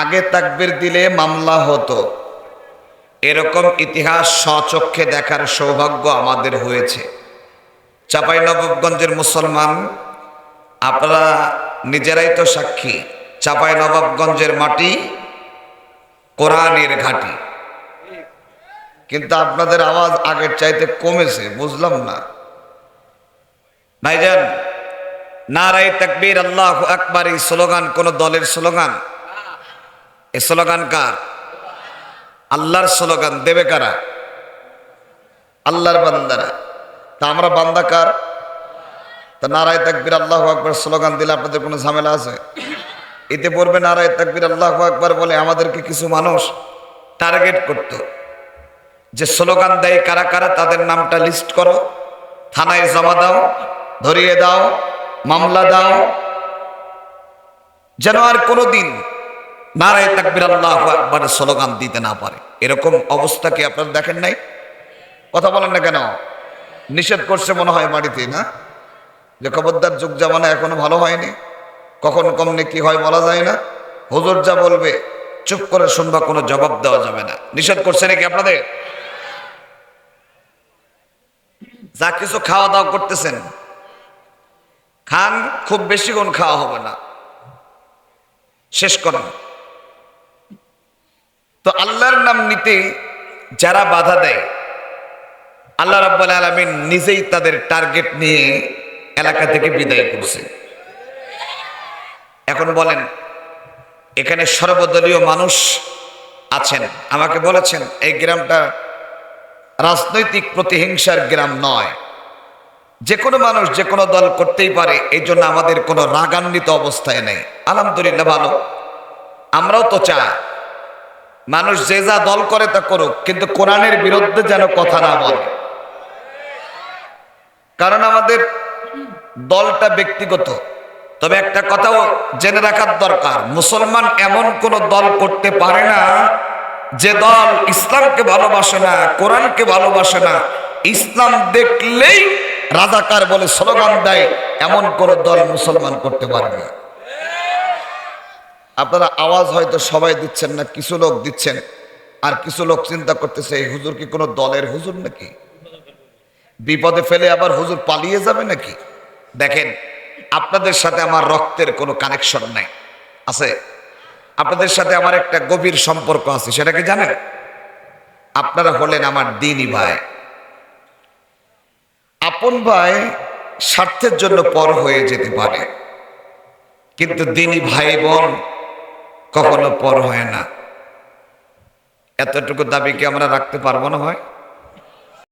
আগে তাকবির দিলে মামলা হতো। এরকম ইতিহাস স্বচক্ষে দেখার সৌভাগ্য আমাদের হয়েছে। চাপাই নবাবগঞ্জের মুসলমান, আপনারা নিজেরাই তো সাক্ষী চাপাই নবাবগঞ্জের মাটি কোরআনের ঘাটি। কিন্তু আপনাদের আওয়াজ আগের চাইতে কমেছে, বুঝলাম না। ভাইজান নারাই তাকবীর আল্লাহ আকবার এই স্লোগান কোন দলের স্লোগান? এই স্লোগান কার? আল্লাহর স্লোগান দেবে কারা? আল্লাহর বান্দারা। তা আমরা বান্দা কার? তা নারায় তাকবির আল্লাহ আকবর স্লোগান দিলে আপনাদের কোনো ঝামেলা আছে? এতে পড়বে নারায় তাকবির আল্লাহ আকবর বলে আমাদেরকে কিছু মানুষ টার্গেট করত। যে স্লোগান দেয় কারা কারা, তাদের নামটা লিস্ট করো। থানায় জমা দাও, ধরিয়ে দাও, মামলা দাও। যেন আর কোনোদিন নারায় তাকবির আল্লাহ আকবরের স্লোগান দিতে না পারে। এরকম অবস্থা কি আপনারা দেখেন নাই? কথা বলেন না কেন? নিষেধ করছে মনে হয় বাড়িতে না? যে খবরদার যুগ জামানা এখনও ভালো হয়নি। কখন কমনে কি হয় বলা যায় না। হুজুর যা বলবে, চুপ করে শুনবা, কোনো জবাব দেওয়া যাবে না। নিষেধ করছে নাকি আপনাদের? যা কিছু খাওয়া দাওয়া করতেছেন, খান, খুব বেশি কোন খাওয়া হবে না। শেষ করেন। তো আল্লাহর নাম নিতে যারা বাধা দেয়, আল্লাহ রাব্বুল আলামিন নিজেই তাদের টার্গেট নিয়ে এলাকা থেকে বিদায় করছে। এখন বলেন, এখানে সর্বদলীয় মানুষ আছেন। আমাকে বলেছেন, এই গ্রামটা রাজনৈতিক প্রতিহিংসার গ্রাম নয়। যে কোনো মানুষ যে কোনো দল করতেই পারে, এই জন্য আমাদের কোনো রাগান্বিত অবস্থায় নেই। আলহামদুলিল্লাহ ভালো। আমরাও তো চাই। মানুষ যে যা দল করে তা করুক, কিন্তু কোরআনের বিরুদ্ধে যেন কথা না বলে। কারণ আমাদের দলটা ব্যক্তিগত। তবে একটা কথাও জেনে রাখার দরকার, মুসলমান এমন কোন দল করতে পারে না, যে দল ইসলামকে ভালোবাসে না, কোরআনকে ভালোবাসে না। ইসলাম দেখলেই রাজাকার বলে স্লোগান দেয়, এমন কোন দল মুসলমান করতে পারে না। আপনারা আওয়াজ হয়তো সবাই দিচ্ছেন না, কিছু লোক দিচ্ছেন। আর কিছু লোক চিন্তা করতেছে, এই হুজুর কি কোনো দলের হুজুর নাকি? বিপদে ফেলে আবার হুজুর পালিয়ে যাবে নাকি? দেখেন, আপনাদের সাথে আমার রক্তের কোনো কানেকশন নাই। আছে? আপনাদের সাথে আমার একটা গভীর সম্পর্ক আছে, সেটা কি জানেন? আপনারা হলেন আমার দিনই ভাই। আপন ভাই স্বার্থের জন্য পর হয়ে যেতে পারে। কিন্তু দিনই ভাই বোন কখনো পর হয় না। এতটুকু দাবি কি আমরা রাখতে পারব না হয়?